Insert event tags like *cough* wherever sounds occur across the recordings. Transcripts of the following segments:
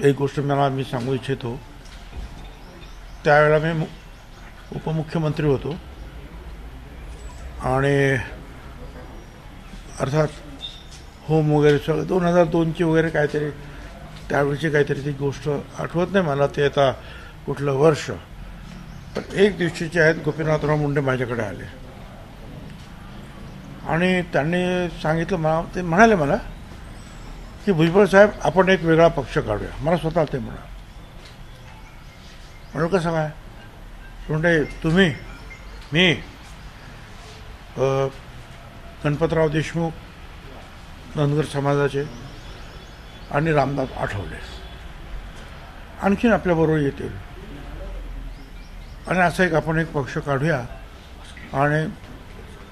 एक गोष्ट मला मी सांगू इच्छितो. त्यावेळेला मी मु- उपमुख्यमंत्री होतो. आणि अर्थात होम वगैरे सगळं दोन हजार दोनची वगैरे काहीतरी त्यावेळीची काहीतरी ती गोष्ट आठवत नाही मला ते आता कुठलं वर्ष. पण एक दिवशीचे आहेत गोपीनाथराव मुंडे माझ्याकडे आले. आणि त्यांनी सांगितलं मला ते म्हणाले मला की भुजबळ साहेब आपण एक वेगळा पक्ष काढूया. मला स्वतः ते म्हणा. म्हणून कसं काय म्हणजे तुम्ही मी गणपतराव देशमुख धनगर समाजाचे आणि रामदास आठवले. आणखीन आपल्याबरोबर येतील. आणि असं एक आपण एक पक्ष काढूया. आणि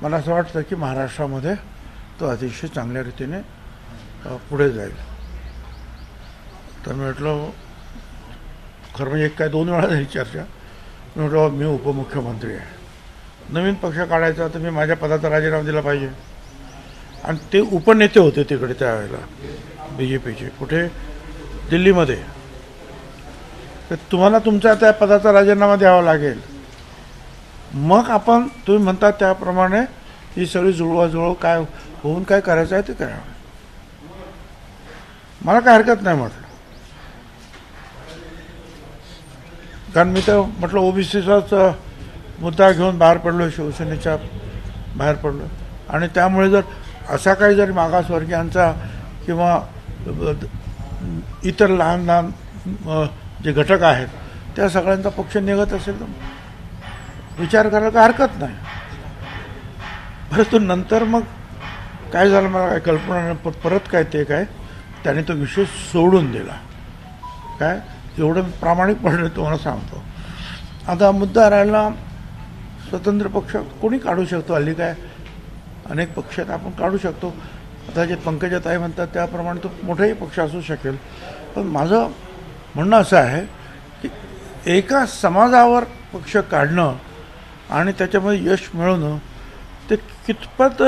मला असं वाटतं की महाराष्ट्रामध्ये तो अतिशय चांगल्या रीतीने पुढे जाईल. तर मी म्हटलं खरं म्हणजे एक काय दोन वेळा झाली चर्चा. मी म्हटलं मी उपमुख्यमंत्री आहे. नवीन पक्ष काढायचा तर मी माझ्या पदाचा राजीनामा दिला पाहिजे. आणि ते उपनेते होते तिकडे त्यावेळेला बी जे पीचे कुठे? दिल्लीमध्ये. तर तुम्हाला तुमच्या त्या पदाचा राजीनामा द्यावा लागेल. मग आपण तुम्ही म्हणता त्याप्रमाणे ही सगळी जुळवाजुळव काय होऊन काय करायचं आहे ते करा. मला काय हरकत नाही म्हटलं. कारण मी तर म्हटलं ओबीसीचाच मुद्दा घेऊन बाहेर पडलो शिवसेनेच्या बाहेर पडलो. आणि त्यामुळे जर असा काही जर मागासवर्गीयांचा किंवा इतर लहान लहान जे घटक आहेत त्या सगळ्यांचा पक्ष निघत असेल तर विचार करायला काय हरकत नाही. परंतु नंतर मग काय झालं मला काय कल्पना नाही परत काय ते काय? त्याने तो विषय सोडून दिला. काय? एवढं प्रामाणिकपणे तुम्हाला सांगतो. आता मुद्दा राहिला स्वतंत्र पक्ष कोणी काढू शकतो? हल्ली काय? अनेक पक्ष आहेत आपण काढू शकतो. आता जे पंकजाताई म्हणतात त्याप्रमाणे तो मोठाही पक्ष असू शकेल. पण माझं म्हणणं असं आहे की एका समाजावर पक्ष काढणं आणि त्याच्यामध्ये यश मिळवणं ते कितपत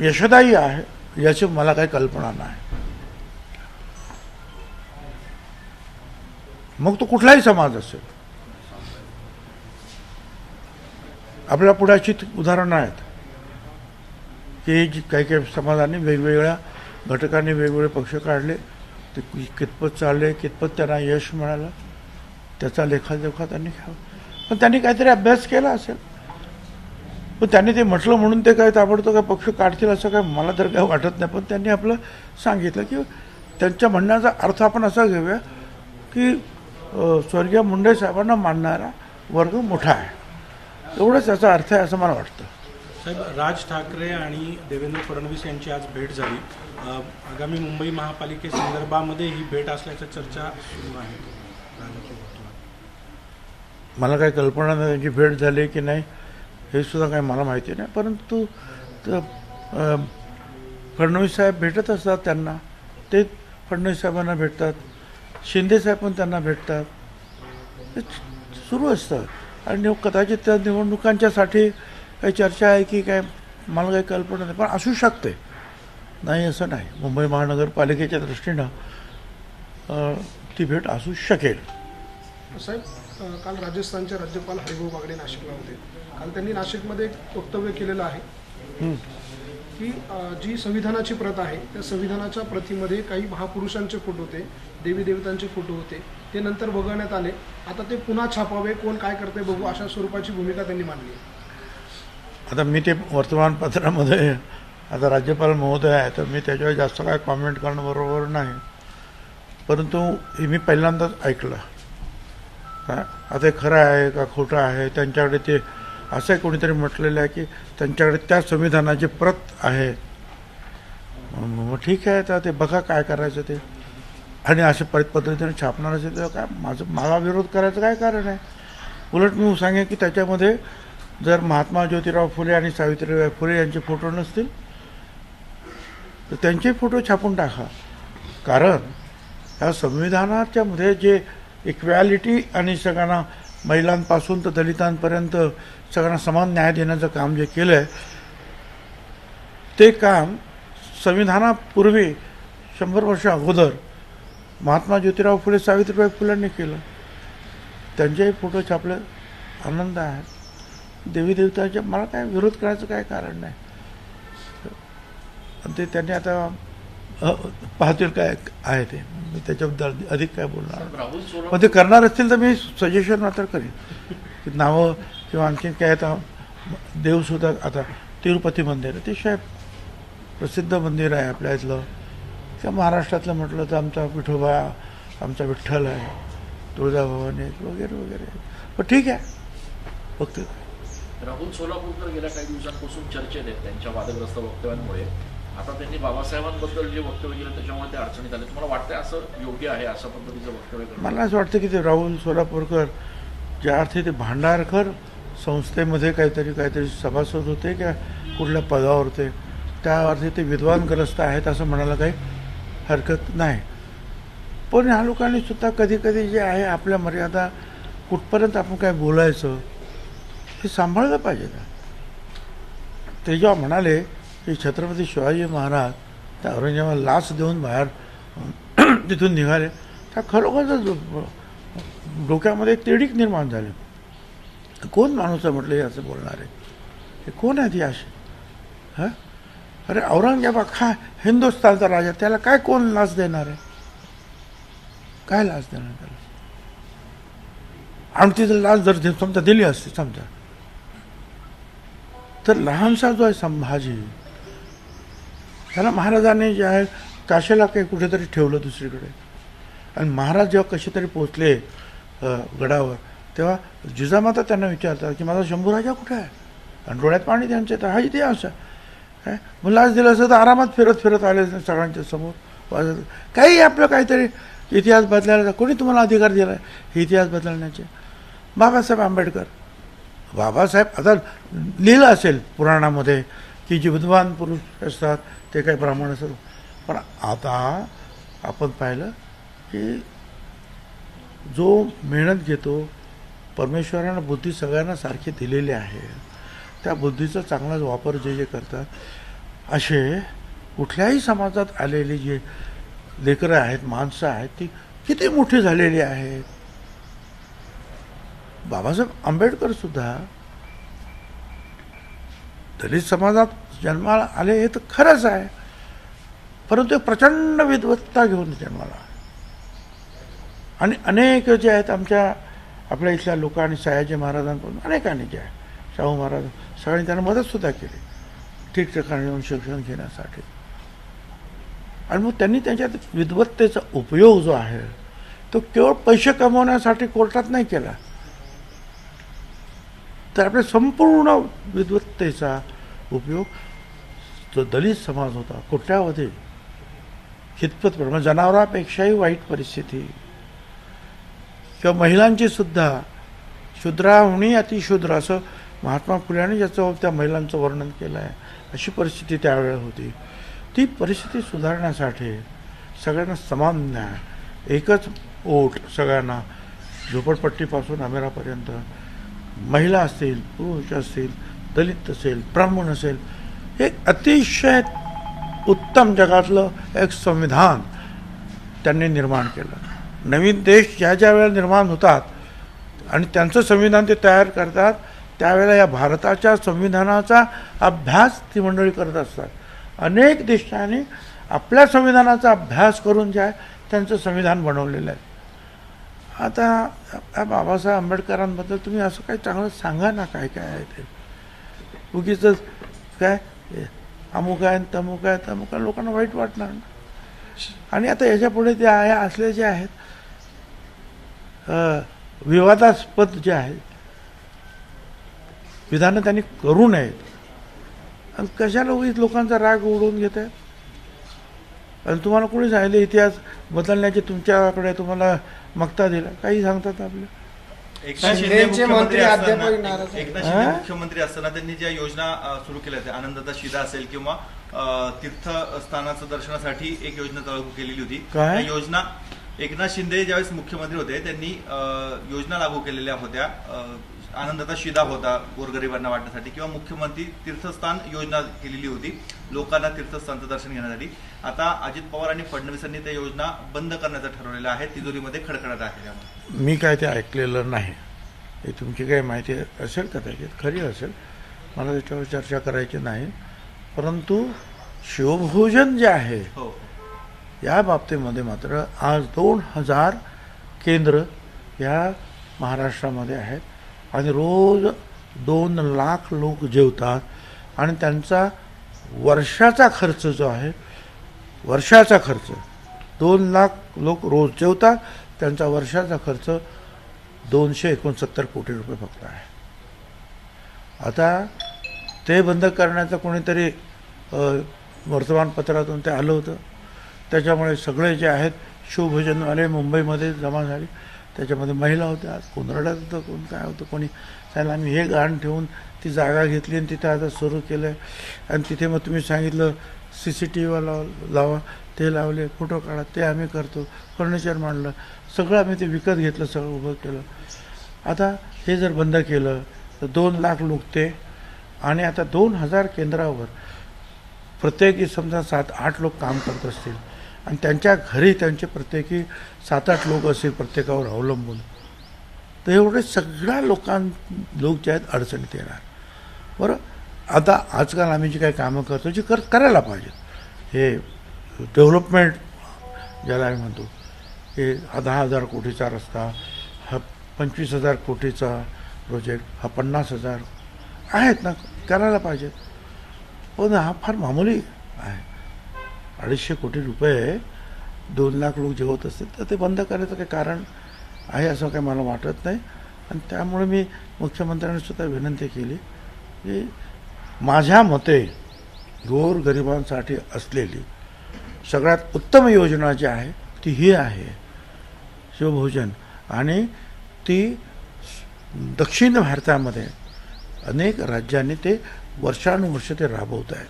यशदायी आहे याची मला काही कल्पना नाही. मग तो कुठलाही समाज असेल. आपल्या पुढे अशी उदाहरणं आहेत. की जी काही काही समाजाने वेगवेगळ्या घटकांनी वेगवेगळे पक्ष काढले ते कितपत चालले कितपत त्यांना यश मिळालं त्याचा लेखाजोखा त्यांनी घ्यावा. पण त्यांनी काहीतरी अभ्यास केला असेल. पण त्यांनी ते म्हटलं म्हणून ते काय ताबडतोब काय पक्ष काढतील असं काय मला तर काय वाटत नाही. पण त्यांनी आपलं सांगितलं की त्यांच्या म्हणण्याचा अर्थ आपण असा घेऊया की स्वर्गीय मुंडे साहेबांना मानणारा वर्ग मोठा आहे. एवढंच याचा अर्थ आहे असं मला वाटतं. साहेब राज ठाकरे आणि देवेंद्र फडणवीस यांची आज भेट झाली. आगामी मुंबई महापालिकेसंदर्भामध्ये ही भेट असल्याच्या चर्चा सुरू आहे. मला काही कल्पना नाही त्यांची भेट झाली की नाही. हे सुद्धा काही मला माहिती नाही. परंतु फडणवीस साहेब भेटत असतात त्यांना. ते फडणवीस साहेबांना भेटतात. शिंदे साहेब पण त्यांना भेटतात. सुरू असतं. आणि कदाचित त्या निवडणुकांच्यासाठी काही चर्चा आहे की काय मला काही कल्पना नाही. पण असू शकते. नाही असं नाही. मुंबई महानगरपालिकेच्या दृष्टीनं ती भेट असू शकेल. साहेब काल राजस्थानचे राज्यपाल हरिभाऊ बागडे नाशिकला होते. काल त्यांनी नाशिकमध्ये एक वक्तव्य केलेलं आहे. की जी संविधानाची प्रत आहे त्या संविधानाच्या प्रतीमध्ये काही महापुरुषांचे फोटो होते देवी देवतांचे फोटो होते ते नंतर वगळण्यात आले. आता ते पुन्हा छापावे कोण काय करते बघू अशा स्वरूपाची भूमिका त्यांनी मांडली. आता मी ते वर्तमानपत्रामध्ये आता राज्यपाल महोदय आहे तर मी त्याच्यावर जास्त काय कॉमेंट करणं बरोबर नाही. परंतु हे मी पहिल्यांदाच ऐकलं. आता खरं आहे का खोटं आहे? त्यांच्याकडे ते असं कोणीतरी म्हटलेलं आहे की त्यांच्याकडे त्या संविधानाची प्रत आहे. मग ठीक आहे तर ते बघा काय करायचं ते. आणि अशा परत पद्धतीने छापणार असेल तर काय माझं मला विरोध करायचं काय कारण आहे? उलट मी सांगेन की त्याच्यामध्ये जर महात्मा ज्योतिराव फुले आणि सावित्रीबाई फुले यांचे फोटो नसतील तर त्यांचे फोटो छापून टाका. कारण ह्या संविधानाच्या मध्ये जे इक्वॅलिटी आणि सगळ्यांना महिलांपासून तर दलितांपर्यंत सगळ्यांना समान न्याय देण्याचं काम जे केलं आहे ते काम संविधानापूर्वी शंभर वर्ष अगोदर महात्मा ज्योतिराव फुले सावित्रीबाई फुलांनी केलं. त्यांचेही फोटो छापले. आनंद आहे. देवी देवताच्या मला काय विरोध करायचं काय कारण नाही. आणि ते त्यांनी आता पाहतील काय आहे ते. मी त्याच्याबद्दल अधिक काय बोलणार. सोलापूर ते करणार असतील तर मी सजेशन मात्र करेन. की नावं किंवा आणखीन काय आता देवसुद्धा आता तिरुपती मंदिर अतिशय प्रसिद्ध मंदिर आहे आपल्या इथलं. किंवा महाराष्ट्रातलं म्हटलं तर आमचा विठोबा आमचा विठ्ठल आहे तुळजाभवानी आहेत वगैरे वगैरे. पण ठीक आहे. फक्त राहुल सोलापूरकर गेल्या काही दिवसांपासून चर्चेत आहेत त्यांच्या वादग्रस्त वक्तव्यांमुळे. आता त्यांनी बाबासाहेबांबद्दल जे वक्तव्य केलं त्याच्यामुळे ते अडचणीत आले. तुम्हाला वाटतंय असं योग्य आहे अशा पद्धतीचं वक्तव्य मला असं वाटतं की ते राहुल सोलापूरकर ज्या अर्थी ते भांडारकर संस्थेमध्ये काहीतरी काहीतरी सभासद होते किंवा कुठल्या पदावर होते. त्या अर्थी ते विद्वानग्रस्त आहेत असं म्हणायला काही हरकत नाही. पण ह्या लोकांनी सुद्धा कधी कधी जे आहे आपल्या मर्यादा कुठपर्यंत आपण काय बोलायचं हे सांभाळलं पाहिजे ना. ते जेव्हा म्हणाले की छत्रपती शिवाजी महाराज त्या औरंगजेबाला लाच देऊन बाहेर *clears throat* तिथून निघाले. त्या खरोखरच डोक्यामध्ये तिडीक निर्माण झाली. कोण माणूस आहे म्हटलं हे असं बोलणार आहे? हे कोण आहेत ती अशी? हां? अरे औरंगजेब खा हिंदुस्थानचा राजा त्याला काय कोण लाच देणार आहे? काय लाच देणार त्याला? आणि तिथं लाच जर दे- समजा दिली असती समजा. तर लहानसा जो आहे संभाजी त्याला महाराजांनी जे आहे काशेला काही कुठेतरी ठेवलं दुसरीकडे. आणि महाराज जेव्हा कसे तरी पोचले गडावर तेव्हा जिजामाता त्यांना विचारतात की माझा शंभूराजा कुठे आहे? आणि डोळ्यात पाणी त्यांचे तर हा इतिहास आहे काय मग लाच दिलं असं तर आरामात फिरत फिरत आले सगळ्यांच्या समोर. वाजत काही आपलं काहीतरी इतिहास बदलायला कोणी तुम्हाला अधिकार दिला आहे इतिहास बदलण्याचे. बाबासाहेब आंबेडकर. बाबासाहेब आता लिहिलं असेल पुराणामध्ये की जे विद्वान पुरुष असतात ते काही ब्राह्मण असतात. पण आता आपण पाहिलं की जो मेहनत घेतो परमेश्वरानं बुद्धी सगळ्यांना सारखी दिलेली आहे. त्या बुद्धीचा चांगलाच वापर जे जे करतात असे कुठल्याही समाजात आलेली जे लेकरं आहेत माणसं आहेत ती किती मोठी झालेली आहेत बाबासाहेब आंबेडकर सुद्धा दलित समाजात जन्माला आले हे तर खरंच आहे परंतु प्रचंड विद्वत्ता घेऊन जन्माला आणि अनेक जे आहेत आमच्या आपल्या इथल्या लोकांनी सयाजी महाराजांकडून अनेकांनी जे आहे शाहू महाराज सगळ्यांनी त्यांना मदतसुद्धा केली. ठिकठिकाणी येऊन शिक्षण घेण्यासाठी. आणि मग त्यांनी त्यांच्यात विद्वत्तेचा उपयोग जो आहे तो केवळ पैसे कमवण्यासाठी कोर्टात नाही केला. तर आपल्या संपूर्ण विद्वत्तेचा उपयोग जो दलित समाज होता कोट्यावधी खितपत प्रमाणे म्हणजे जनावरापेक्षाही वाईट परिस्थिती किंवा महिलांची सुद्धा शूद्राहुणी अतिशूद्र असं महात्मा फुल्याने ज्याचं त्या महिलांचं वर्णन केलं आहे अशी परिस्थिती त्यावेळेला होती. ती परिस्थिती सुधारण्यासाठी सगळ्यांना समान न्याय एकच ओट सगळ्यांना झोपडपट्टीपासून अमेरापर्यंत. महिला असतील पुरुष असतील दलित असेल ब्राह्मण असेल एक अतिशय उत्तम जगातलं एक संविधान त्यांनी निर्माण केलं. नवीन देश ज्या ज्या वेळेला निर्माण होतात आणि त्यांचं संविधान ते तयार करतात त्यावेळेला या भारताच्या संविधानाचा अभ्यास ती मंडळी करत असतात. अनेक देशांनी आपल्या संविधानाचा अभ्यास करून जे आहे त्यांचं संविधान बनवलेलं आहे. आता या बाबासाहेब आंबेडकरांबद्दल तुम्ही असं काही चांगलं सांगा ना काय काय आहे ते. उगीच काय अमुक आहे तमुक आहे तमुक आहे लोकांना वाईट वाटणार ना. आणि आता याच्यापुढे ते आहे असले जे आहेत विवादास्पद जे आहेत विधानं त्यांनी करू नयेत आणि कशाला उगीच लोकांचा राग उडवून घेत आहे आणि तुम्हाला कोणी सांगितलं इतिहास बदलण्याचे तुमच्याकडे तुम्हाला मक्ता दिला काही सांगतात आपले एकनाथ शिंदे मुख्यमंत्री असताना आहेत. एकनाथ शिंदे? मुख्यमंत्री असताना त्यांनी ज्या योजना सुरू केल्या होत्या आनंदाचा शिदा असेल किंवा तीर्थस्थानाचं दर्शनासाठी एक योजना लागू केलेली होती? त्या योजना एकनाथ शिंदे ज्यावेळेस मुख्यमंत्री होते त्यांनी योजना लागू केलेल्या होत्या. आनंदाचा शिदा होता गोरगरिबांना वाटण्यासाठी किंवा मुख्यमंत्री तीर्थस्थान योजना केलेली होती लोकांना तीर्थस्थानचं दर्शन घेण्यासाठी. आता अजित पवार आणि फडणवीसांनी त्या योजना बंद करण्याचं ठरवलेलं आहे. तिजोरीमध्ये खडखडत आहे मी काय ते ऐकलेलं नाही. हे तुमची काही माहिती असेल कदाचित खरी असेल. मला त्याच्यावर चर्चा करायची नाही. परंतु शिवभोजन जे आहे हो. या बाबतीमध्ये मात्र आज दोन हजार केंद्र या महाराष्ट्रामध्ये आहेत. आणि रोज दोन लाख लोक जेवतात. आणि त्यांचा वर्षाचा खर्च जो आहे वर्षाचा खर्च दोन लाख लोक रोज जेवतात. त्यांचा वर्षाचा खर्च दोनशे एकोणसत्तर कोटी रुपये फक्त आहे. आता ते बंद करण्याचं कोणीतरी वर्तमानपत्रातून ते आलं होतं. त्याच्यामुळे सगळे जे आहेत शिवभोजनवाले मुंबईमध्ये जमा झाले. त्याच्यामध्ये महिला होत्या कोण होतं कोण काय होतं कोणी त्याला आम्ही हे गाण ठेवून ती जागा घेतली आणि तिथे आता सुरू केलं आहे आणि तिथे मग तुम्ही सांगितलं सी सी टी व्ही लाव लावा ते लावले फोटो काढा ते आम्ही करतो. फर्निचर मांडलं सगळं आम्ही ते विकत घेतलं सगळं उभं केलं. आता हे जर बंद केलं तर दोन लाख लोक ते आणि आता दोन हजार केंद्रावर प्रत्येकी समजा सात आठ लोक काम करत असतील आणि त्यांच्या घरी त्यांचे प्रत्येकी सात आठ लोक असतील प्रत्येकावर अवलंबून तर एवढे सगळ्या लोकां लोक जे आहेत अडचणीत येणार. बरं आता आजकाल आम्ही जी काही कामं करतो जी कर करायला पाहिजे. हे डेव्हलपमेंट ज्याला आम्ही म्हणतो हे दहा हजार कोटीचा रस्ता हा पंचवीस हजार कोटीचा प्रोजेक्ट हा पन्नास हजार आहेत ना? करायला पाहिजे. हो पण हा फार मामूली आहे. अडीचशे कोटी रुपये दोन लाख लोक जेवत असतील तर ते बंद करायचं काही कारण आहे असं काही मला वाटत नाही. आणि त्यामुळे मी मुख्यमंत्र्यांनी सुद्धा विनंती केली की माझ्या मते गोरगरिबांसाठी असलेली सगळ्यात उत्तम योजना जी आहे ती ही आहे. शिवभोजन. आणि ती दक्षिण भारतामध्ये अनेक राज्यांनी ते वर्षानुवर्ष ते राबवत आहेत.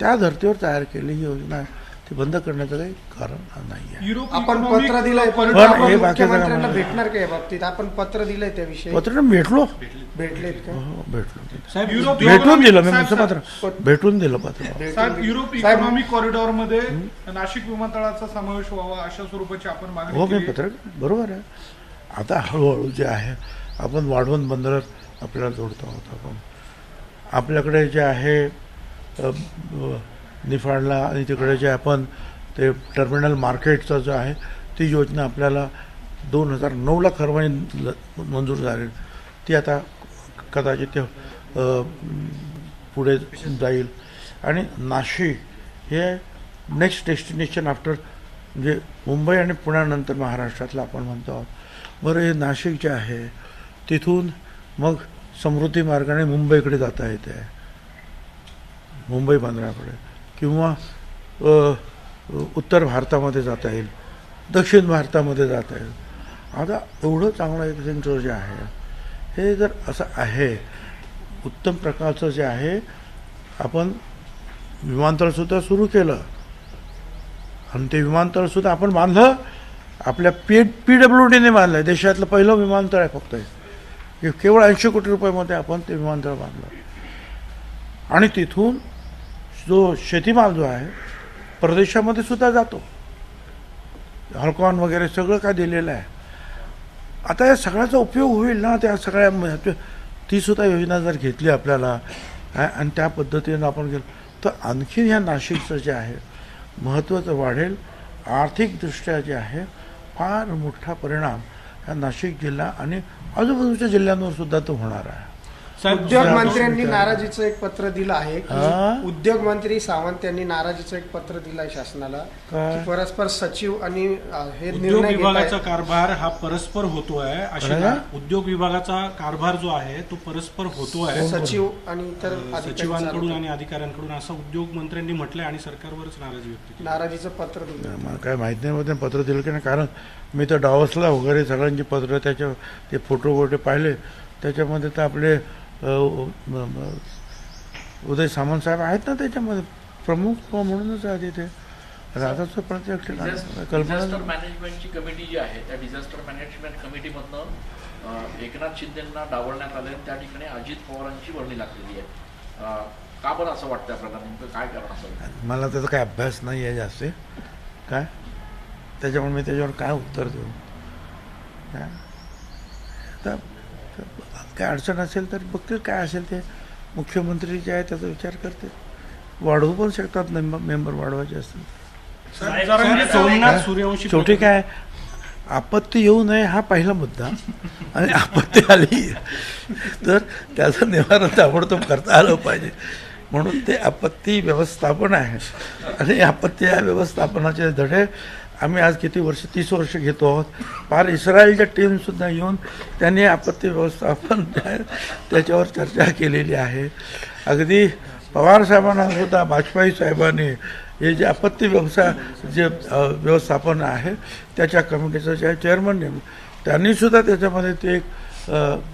त्या धर्तीवर तयार केलेली ही योजना आहे ती बंद करण्याचं काही कारण नाही आहे. युरोप आपण पत्र दिलंय पण हे मुख्यमंत्र्यांना भेटणार का या बाबतीत? आपण पत्र दिलंय त्याविषयी. पत्र भेटलो. भेटलेत का? हो, भेटलो. भेटून दिलं मी पत्र भेटून दिलं पत्र. साहेब युरोप इकॉनॉमिक कॉरिडॉरमध्ये नाशिक विमानतळाचा समावेश व्हावा अशा स्वरूपाची आपण मागणी हो मी केली. पत्र बरोबर आहे. आता हळूहळू जे आहे आपण वाढवून बंदरात आपल्याला जोडतो आहोत आपण. आपल्याकडे जे आहे निफाडला आणि तिकडे जे आपण ते टर्मिनल मार्केटचं जो आहे ती योजना आपल्याला दोन हजार नऊला खरवानी ल- मंजूर झाली. ती आता कदाचित ते पुढे जाईल. आणि नाशिक हे नेक्स्ट डेस्टिनेशन आफ्टर म्हणजे मुंबई आणि पुण्यानंतर महाराष्ट्रातलं आपण म्हणतो आहोत. बरं हे नाशिक जे आहे तिथून मग समृद्धी मार्गाने मुंबईकडे जाता येते. मुंबई बंदराकडे किंवा उत्तर भारतामध्ये जाता येईल. दक्षिण भारतामध्ये जाता येईल. आता एवढं चांगलं एक सेंटर जे आहे हे जर असं आहे उत्तम प्रकारचं जे आहे आपण विमानतळसुद्धा सुरू केलं. आणि ते विमानतळसुद्धा आपण बांधलं. आपल्या पी पी डब्ल्यू डीने बांधलं आहे देशातलं पहिलं विमानतळ आहे फक्त की केवळ ऐंशी कोटी रुपयामध्ये आपण ते विमानतळ बांधलं. आणि तिथून जो शेतीमाल जो आहे परदेशामध्ये सुद्धा जातो. हॉलकॉन वगैरे सगळं काय दिलेलं आहे. आता या सगळ्याचा उपयोग होईल ना त्या सगळ्या तीसुद्धा ती सुद्धा योजना जर घेतली आपल्याला आणि त्या पद्धतीनं आपण गेलो तर आणखीन ह्या नाशिकचं जे आहे महत्त्वाचं वाढेल. आर्थिकदृष्ट्या जे आहे फार मोठा परिणाम ह्या नाशिक जिल्हा आणि आजूबाजूच्या जिल्ह्यांवर सुद्धा तो होणार आहे उद्योग मंत्र्यांनी नाराजीचं एक पत्र दिलं आहे हा? की उद्योग मंत्री सावंत यांनी नाराजीचं एक पत्र दिलं आहे शासनाला? की परस्पर सचिव आणि हे उद्योग विभागाचा. कारभार हा परस्पर होतोय अशी काय? उद्योग विभागाचा कारभार जो आहे तो परस्पर होतोय सचिव आणि इतर सचिवांकडून. आणि अधिकाऱ्यांकडून असं उद्योग मंत्र्यांनी म्हटलंय आणि सरकारवरच नाराजी व्यक्त नाराजीचं पत्र दिलं काय माहीत नाही मध्ये पत्र दिलं की नाही कारण मी तर डावसला वगैरे सगळ्यांची पत्र त्याच्या ते फोटो वगैरे पाहिले त्याच्यामध्ये तर आपले उदय सामंत साहेब आहेत ना त्याच्यामध्ये? प्रमुख म्हणूनच आहे तिथे राधाचं प्रत्यक्ष डिझास्टर मॅनेजमेंटची कमिटी जी आहे त्या डिझास्टर मॅनेजमेंट कमिटीमधनं एकनाथ शिंदेंना डावलण्यात आलं आणि त्या ठिकाणी अजित पवारांची वर्णी लागलेली आहे. का बरं असं वाटतं आपल्याला? नेमकं काय कारण असेल मला त्याचा काही अभ्यास नाही आहे जास्त. काय? त्याच्यामुळे मी त्याच्यावर काय उत्तर देऊ? काय? तर काय अडचण असेल तर बघतील काय असेल ते मुख्यमंत्री जे आहे त्याचा विचार करते वाढवू पण शकतात मेंबर मेंबर वाढवायचे असतील. शेवटी काय आपत्ती येऊ नये हा पहिला मुद्दा. आणि आपत्ती आली तर त्याचं निवारण ताबडतोब करता आलं पाहिजे. म्हणून ते आपत्ती व्यवस्थापन आहे. आणि आपत्ती या व्यवस्थापनाचे धडे आम्ही आज किती वर्ष तीस वर्ष घेतो आहोत. फार इस्रायलच्या टीमसुद्धा येऊन त्यांनी आपत्ती व्यवस्थापन *laughs* त्याच्यावर चर्चा केलेली आहे. अगदी पवार साहेबांना सुद्धा वाजपेयी साहेबांनी हे जे आपत्ती व्यवसाय जे व्यवस्थापन आहे त्याच्या कमिटीचं जे चेअरमन नेम त्यांनीसुद्धा त्याच्यामध्ये ते एक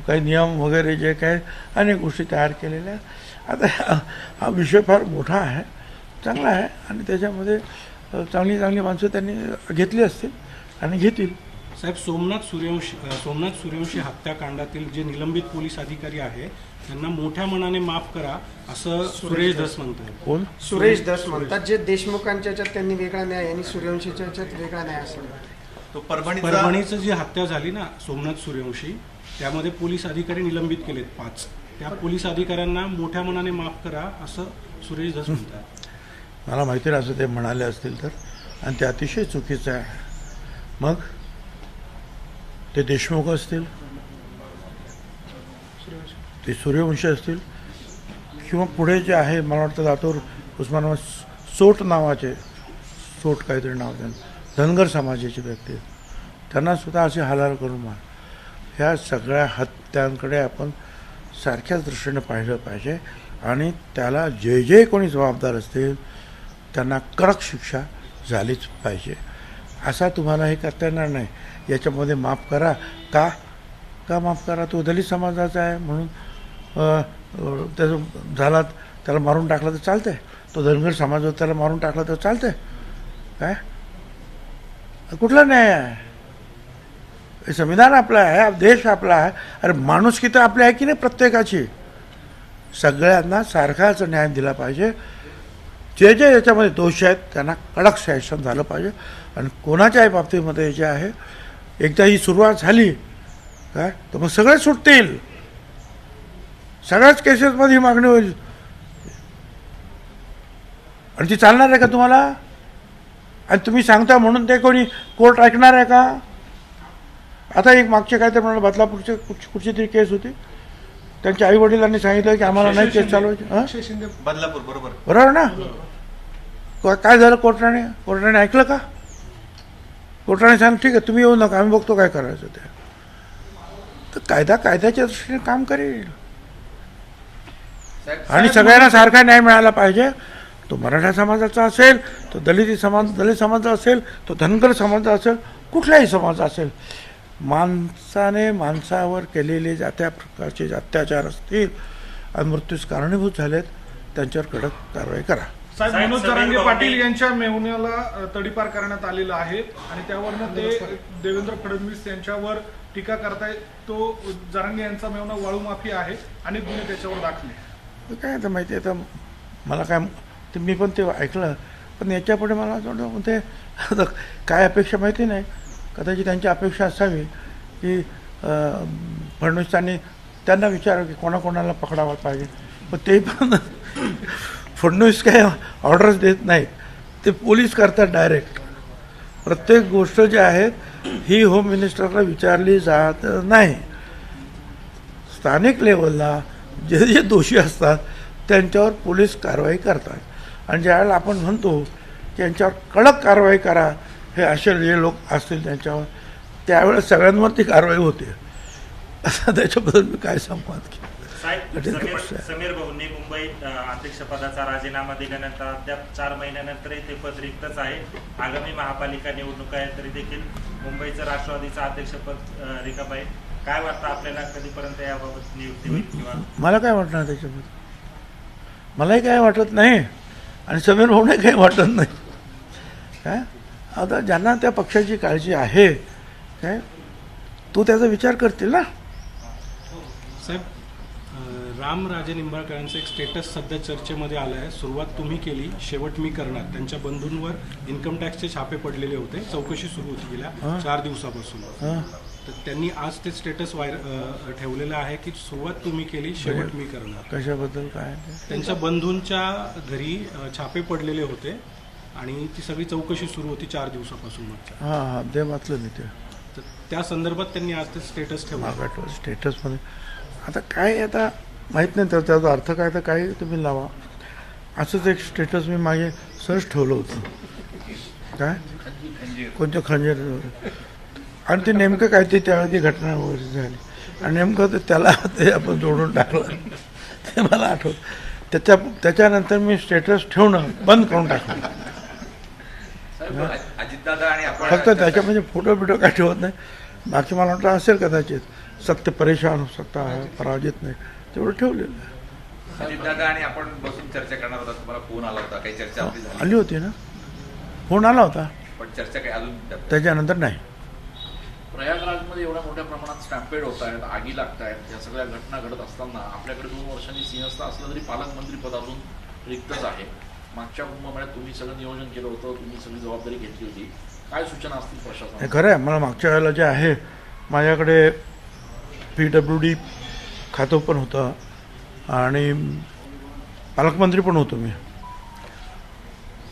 काही नियम वगैरे जे काही अनेक गोष्टी तयार केलेल्या. आहेत आता हा- विषय फार मोठा आहे चांगला आहे. आणि त्याच्यामध्ये चांगली चांगली माणसं त्यांनी घेतली असतील आणि घेतील. साहेब सोमनाथ सूर्यवंशी सोमनाथ सूर्यवंशी हत्याकांडातील जे निलंबित पोलीस अधिकारी आहे त्यांना मोठ्या मनाने माफ करा असं सुरेश धस म्हणतात कोण? सुरेश दस म्हणतात जे देशमुखांच्या याच्यात त्यांनी वेगळा न्याय आणि सूर्यवंशीच्या वेगळा न्याय असं तो परभणीचा परभणीचं जी हत्या झाली ना सोमनाथ सूर्यवंशी त्यामध्ये पोलीस अधिकारी निलंबित केलेत पाच. त्या पोलीस अधिकाऱ्यांना मोठ्या मनाने माफ करा असं सुरेश धस म्हणतात. मला माहिती नाही असं ते म्हणाले असतील तर. आणि ते अतिशय चुकीचं आहे. मग? ते देशमुख असतील? ते सूर्यवंशी असतील? किंवा पुढे जे आहे मला वाटतं दातोर उस्मानाबाद सोट नावाचे सोट काहीतरी नाव त्यांना धनगर समाजाचे व्यक्ती त्यांना सुद्धा असे हालाल करून मार ह्या सगळ्या हत्यांकडे आपण सारख्याच दृष्टीने पाहिलं पाहिजे. आणि त्याला जे जे कोणी जबाबदार असतील त्यांना कडक शिक्षा झालीच पाहिजे. असा तुम्हाला हे करता येणार नाही. याच्यामध्ये माफ करा. का? का माफ करा? तो दलित समाजाचा आहे म्हणून त्याचं झाला त्याला मारून टाकलं तर चालतंय. तो धनगर समाज त्याला मारून टाकलं तर चालतंय. काय? कुठला न्याय आहे? हे संविधान आपलं आहे देश आपला आहे. अरे माणुसकी तर आपली आहे की नाही प्रत्येकाची? सगळ्यांना सारखाच न्याय दिला पाहिजे. जे जे याच्यामध्ये दोष आहेत त्यांना कडक शासन झालं पाहिजे. आणि कोणाच्याही बाबतीमध्ये जे आहे एकदा ही सुरुवात झाली काय? तर मग सगळे सुटतील. सगळ्याच केसेसमध्ये ही मागणी होईल. आणि ती चालणार आहे का तुम्हाला? आणि तुम्ही सांगता म्हणून ते कोणी कोर्ट ऐकणार आहे का? आता एक मागचे काय ते म्हणाल बदलापूरचे कुठची कुठची तरी केस होती. त्यांच्या आई वडिलांनी सांगितलं की आम्हाला नाही केस चालवायची. हां? शिंदे बदलापूर बरोबर. बरोबर ना? काय- काय झालं कोर्टाने? कोर्टाने ऐकलं का? कोर्टाने सांग ठीक आहे तुम्ही येऊ नका आम्ही बघतो काय करायचं ते. तर कायदा कायद्याच्या दृष्टीने काम करेल. आणि सगळ्यांना सारखा न्याय मिळाला पाहिजे. तो मराठा समाजाचा असेल तो दलित समाज दलित समाजाचा असेल तो धनगर समाजाचा असेल कुठलाही समाज असेल माणसाने माणसावर केलेले ज्या त्या प्रकारचे अत्याचार असतील आणि मृत्यूस कारणीभूत झालेत त्यांच्यावर कडक कारवाई करा. साहेब जरांगे पाटील यांच्या मेहुण्याला तडीपार करण्यात आलेलं आहे आणि त्यावरनं ते देवेंद्र फडणवीस यांच्यावर टीका करतायत तो जरांगे यांचा मेहुणा वाळू माफी आहे आणि गुन्हे त्याच्यावर दाखल. तर काय आता माहिती आहे आता मला काय ते मी पण ते ऐकलं पण याच्यापुढे मला असं वाटतं ते काय अपेक्षा माहिती नाही. कदाचित त्यांची अपेक्षा असावी की फडणवीसांनी त्यांना विचारावं की कोणाकोणाला पकडावं पाहिजे. पण ते पण *laughs* फडणवीस काय ऑर्डर्स देत नाहीत. ते पोलीस करतात डायरेक्ट प्रत्येक गोष्ट जी आहेत ही होम मिनिस्टरला विचारली जात नाही. स्थानिक लेवलला जे जे दोषी असतात त्यांच्यावर पोलीस कारवाई करतात. आणि ज्यावेळेला आपण म्हणतो की यांच्यावर कडक कारवाई करा हे असे जे लोक असतील त्यांच्यावर त्यावेळेस सगळ्यांवरती कारवाई होते. असं त्याच्याबद्दल मी काय संवाद केला? समीर भाऊंनी मुंबई अ, अध्यक्षपदाचा राजीनामा दिल्यानंतर अद्याप चार महिन्यानंतरही ते पद रिक्तच आहे. आगामी महापालिका निवडणूक आहे तरी देखील मुंबईचं राष्ट्रवादीचं अध्यक्षपद रिकाम आहे. काय वाटतं आपल्याला कधीपर्यंत याबाबत नियुक्ती होईल किंवा मला काय वाटणार त्याच्यामध्ये मलाही काय वाटत नाही आणि समीर भाऊने काही वाटत नाही. काय? आता ज्यांना त्या पक्षाची काळजी आहे काय तो त्याचा विचार करतील ना? साहेब राम राजे निंबाळकरांचं एक स्टेटस सध्या चर्चेमध्ये आलं आहे. सुरुवात तुम्ही केली शेवट मी करणार. त्यांच्या बंधूंवर इन्कम टॅक्सचे छापे पडलेले होते. चौकशी सुरू होती गेल्या चार दिवसापासून? तर त्यांनी आज ते स्टेटस वायर ठेवलेलं आहे की सुरुवात तुम्ही केली शेवट मी करणार. कशाबद्दल काय? त्यांच्या बंधूंच्या घरी छापे पडलेले होते. आणि ती सगळी चौकशी सुरू होती चार दिवसापासून मागच्या. हां हां ते वाचलं मी ते. तर त्या संदर्भात त्यांनी आज ते स्टेटस ठेवलं. स्टेटसमध्ये आता काय आता माहीत नाही तर त्याचा अर्थ काय तर काय तुम्ही लावा. असंच एक स्टेटस मी मागे सहज ठेवलं होतं. काय? कोणत्या खंजीर? आणि ते नेमकं काय ते त्यावेळी ती घटना वगैरे झाली. आणि नेमकं ते त्याला ते आपण जोडून टाकलं. ते मला आठवत. त्याच्या त्याच्यानंतर मी स्टेटस ठेवणं बंद करून टाकलं. अजितदादा आणि आपण फक्त त्याच्यामध्ये फोटो बिटो काय ठेवत नाही. बाकी मला वाटतं असेल कदाचित. सत्य परेशान हो सकता पराजित नाही. तेवढं ठेवलेलं आहे. आणि आपण बसून चर्चा करणार होता. तुम्हाला फोन आला होता. काही चर्चा आली होती ना? फोन आला होता. पण चर्चा काही अजून त्याच्यानंतर नाही. प्रयागराजमध्ये एवढ्या मोठ्या प्रमाणात स्टॅम्पेड होत आहेत आगी लागत आहेत. या सगळ्या घटना घडत असताना आपल्याकडे दोन वर्षांनी सिंहस्थ असलं तरी पालकमंत्री पद अजून रिक्तच आहे. मागच्या कुंभमेळ्यात तुम्ही सगळं नियोजन केलं होतं तुम्ही सगळी जबाबदारी घेतली होती. काय सूचना असतील हे प्रशासनाला खरं आहे मला मागच्या वेळेला जे आहे माझ्याकडे पी डब्ल्यू डी खातं पण होतं आणि पालकमंत्री पण होतो मी.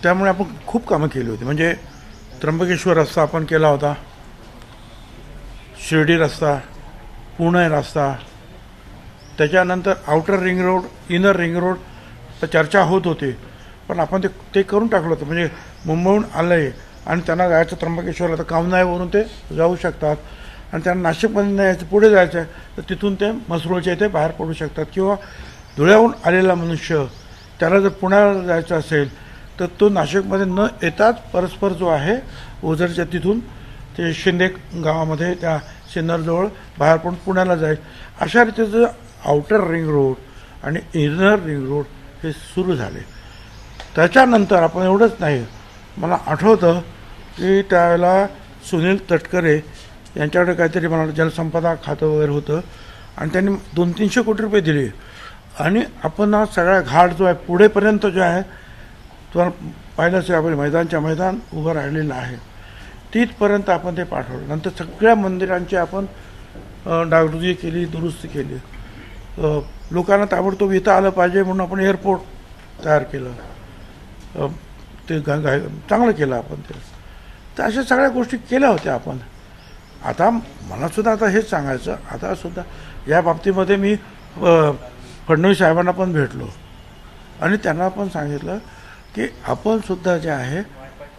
त्यामुळे आपण खूप कामं केली होती. म्हणजे त्र्यंबकेश्वर रस्ता आपण केला होता शिर्डी रस्ता पुणे रस्ता त्याच्यानंतर outer ring road inner ring road तर चर्चा होत होती. पण आपण ते ते करून टाकलं होतं. म्हणजे मुंबईहून आलं आहे आणि त्यांना जायचं त्र्यंबकेश्वरला तर कामनाईवरून ते जाऊ शकतात. आणि त्यांना नाशिकमध्ये नाही यायचं पुढे जायचं आहे तर तिथून ते मसरूळच्या इथे बाहेर पडू शकतात. किंवा धुळ्याहून आलेला मनुष्य त्याला जर पुण्याला जायचं असेल तर तो नाशिकमध्ये न येताच परस्पर जो आहे ओझरच्या तिथून ते शिंदे गावामध्ये त्या सिन्नरजवळ बाहेर पडून पुण्याला जाईल. अशा रीतीचं आउटर रिंग रोड आणि इनर रिंग रोड हे सुरू झाले. त्याच्यानंतर आपण एवढंच नाही. मला आठवतं की त्यावेळेला सुनील तटकरे यांच्याकडे काहीतरी मला जलसंपदा खातं वगैरे होतं आणि त्यांनी दोन तीनशे कोटी रुपये दिले. आणि आपण हा सगळा घाट जो आहे पुढेपर्यंत जो आहे तुम्हाला पाहिलं आपण मैदानच्या मैदान उभं राहिलेलं आहे. तिथपर्यंत आपण ते पाठवलं. नंतर सगळ्या मंदिरांची आपण डागडुजी केली दुरुस्ती केली. लोकांना ताबडतोब इथं आलं पाहिजे म्हणून आपण एअरपोर्ट तयार केलं. ते गा गा चांगलं केलं आपण ते. तर अशा सगळ्या गोष्टी केल्या होत्या आपण. आता मला सुद्धा आता हेच सांगायचं आता सुद्धा या बाबतीमध्ये मी फडणवीस साहेबांना पण भेटलो. आणि त्यांना पण सांगितलं की आपणसुद्धा जे आहे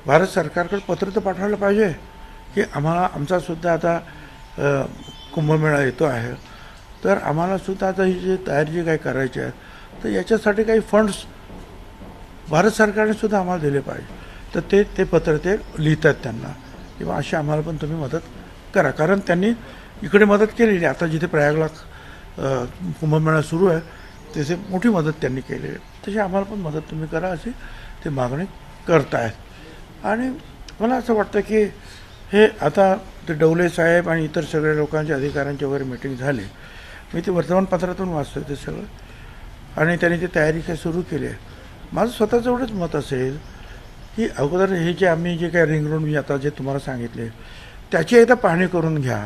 भारत सरकारकडे पत्र तर पाठवायला पाहिजे की आम्हाला आमचासुद्धा आता कुंभमेळा येतो आहे. तर आम्हालासुद्धा आता ही जी तयारी जी काही करायची आहे तर याच्यासाठी काही फंड्स भारत सरकारने सुद्धा आम्हाला दिले पाहिजे. तर ते ते पत्र ते लिहितात त्यांना. किंवा अशी आम्हाला पण तुम्ही मदत करा. कारण त्यांनी इकडे मदत केलेली आता जिथे प्रयागला कुंभमेळा सुरू आहे तिथे मोठी मदत त्यांनी केलेली आहे तशी आम्हाला पण मदत तुम्ही करा अशी ते मागणी करतायत. आणि मला असं वाटतं की हे आता ते डवले साहेब आणि इतर सगळ्या लोकांच्या अधिकाऱ्यांची वगैरे मिटिंग झाली. मी ते वर्तमानपत्रातून वाचतो ते सगळं. आणि त्यांनी ती तयारी काय सुरू केली आहे. माझं स्वतःचं एवढंच मत असेल की अगोदर हे जे आम्ही जे काय रिंग रोड मी आता जे तुम्हाला सांगितले त्याची एकदा पाहणी करून घ्या.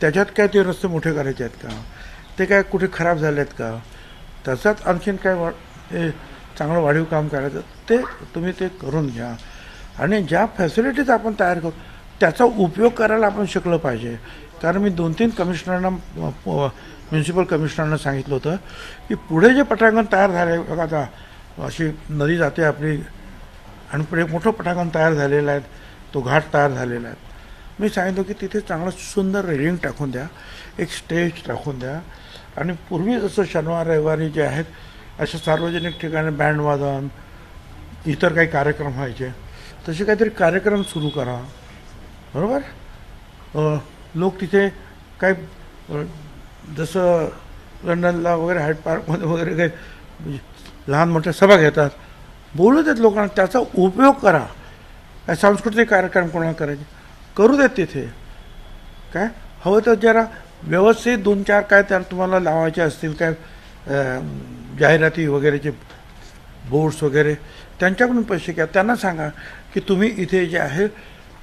त्याच्यात काय ते रस्ते मोठे करायचे आहेत का? ते काय कुठे खराब झाले आहेत का? त्याच्यात आणखीन काय वा हे चांगलं वाढीव काम करायचं ते तुम्ही ते करून घ्या. आणि ज्या फॅसिलिटीज आपण तयार करू त्याचा उपयोग करायला आपण शिकलं पाहिजे. कारण मी दोन तीन कमिशनरना म्युन्सिपल कमिशनरना सांगितलं होतं की पुढे जे पटांगण तयार झाले बघा आता अशी नदी जाते आपली. आणि पुढे मोठं पटांगण तयार झालेलं आहे. तो घाट तयार झालेला आहे. मी सांगितलं की तिथे चांगलं सुंदर रेलिंग टाकून द्या. एक स्टेज टाकून द्या. आणि पूर्वी जसं शनिवार रविवारी जे आहेत अशा सार्वजनिक ठिकाणी बँड वादन इतर काही कार्यक्रम व्हायचे. तसे काहीतरी कार्यक्रम सुरू करा. बरोबर? लोक तिथे काही जसं लंडनला वगैरे हायड पार्कमध्ये वगैरे काही लहान मोठ्या सभा घेतात. बोलू देत लोकांना त्याचा उपयोग करा. काय सांस्कृतिक कार्यक्रम कोणाला करायचे? करू देत तिथे. काय? हवं तर जरा व्यवस्थित दोन चार काय त्या तुम्हाला लावायचे असतील काय जाहिराती वगैरेचे बोर्ड्स वगैरे त्यांच्याकडून पैसे घ्या. त्यांना सांगा की तुम्ही इथे जे आहे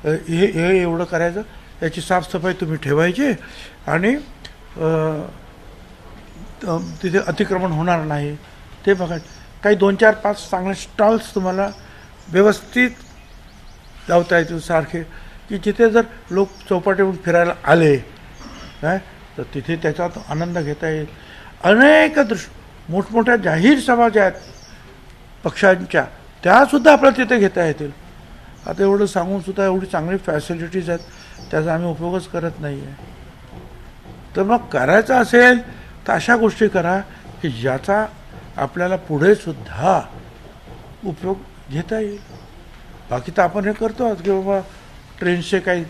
हे हे एवढं करायचं याची साफसफाई तुम्ही ठेवायची आणि तिथे अतिक्रमण होणार नाही. ते बघा. काही दोन चार पाच चांगले स्टॉल्स तुम्हाला व्यवस्थित लावता येतील सारखे. की जिथे जर लोक चौपाटीहून फिरायला आले काय तर तिथे त्याचा आनंद घेता येईल. अनेक दृश मोठमोठ्या जाहीर सभा ज्या आहेत पक्षांच्या त्यासुद्धा आपल्याला तिथे घेता येतील. आता एवढं सांगूनसुद्धा एवढी चांगली फॅसिलिटीज आहेत त्याचा आम्ही उपयोगच करत नाही आहे तर मग करायचं असेल तर अशा गोष्टी करा की ज्याचा आपल्याला पुढे सुद्धा उपयोग घेता येईल. बाकी तर आपण हे करतो आज की बाबा ट्रेन्सचे काही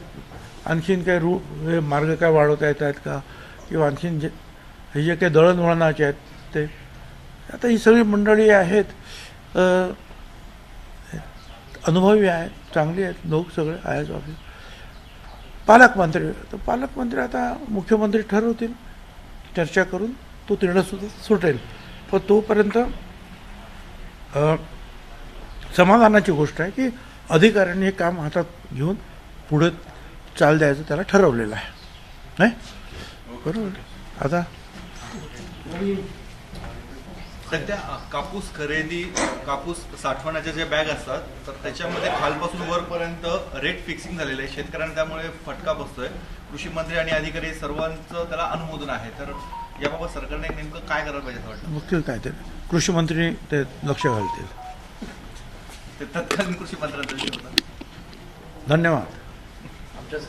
आणखीन काही रू हे मार्ग काय वाढवता येत आहेत का? किंवा आणखीन जे हे जे काही दळणवळणाचे आहेत ते आता ही सगळी मंडळी आहेत अनुभवी आहेत चांगली आहेत लोक सगळे आय एस ऑफिस पालकमंत्री तर पालकमंत्री आता मुख्यमंत्री ठरवतील चर्चा करून तो निर्णय सुद्धा सुटेल. पण तोपर्यंत समाधानाची गोष्ट आहे की अधिकाऱ्यांनी हे काम हातात घेऊन पुढे चाल द्यायचं त्याला ठरवलेलं आहे. नाही? बरोबर. आता सध्या कापूस खरेदी कापूस साठवण्याच्या ज्या बॅग असतात तर त्याच्यामध्ये खालपासून वरपर्यंत रेट फिक्सिंग झालेलं आहे. शेतकऱ्यांना त्यामुळे फटका बसतोय. कृषी मंत्री आणि अधिकारी सर्वांचं त्याला अनुमोदन आहे. तर याबाबत सरकारने नेमकं काय करायला पाहिजे असं वाटतं? बघतील काय ते? कृषी मंत्री ते लक्ष घालतील. ते तत्कालीन कृषी मंत्र्यांचा विषय होता. धन्यवाद. आमच्या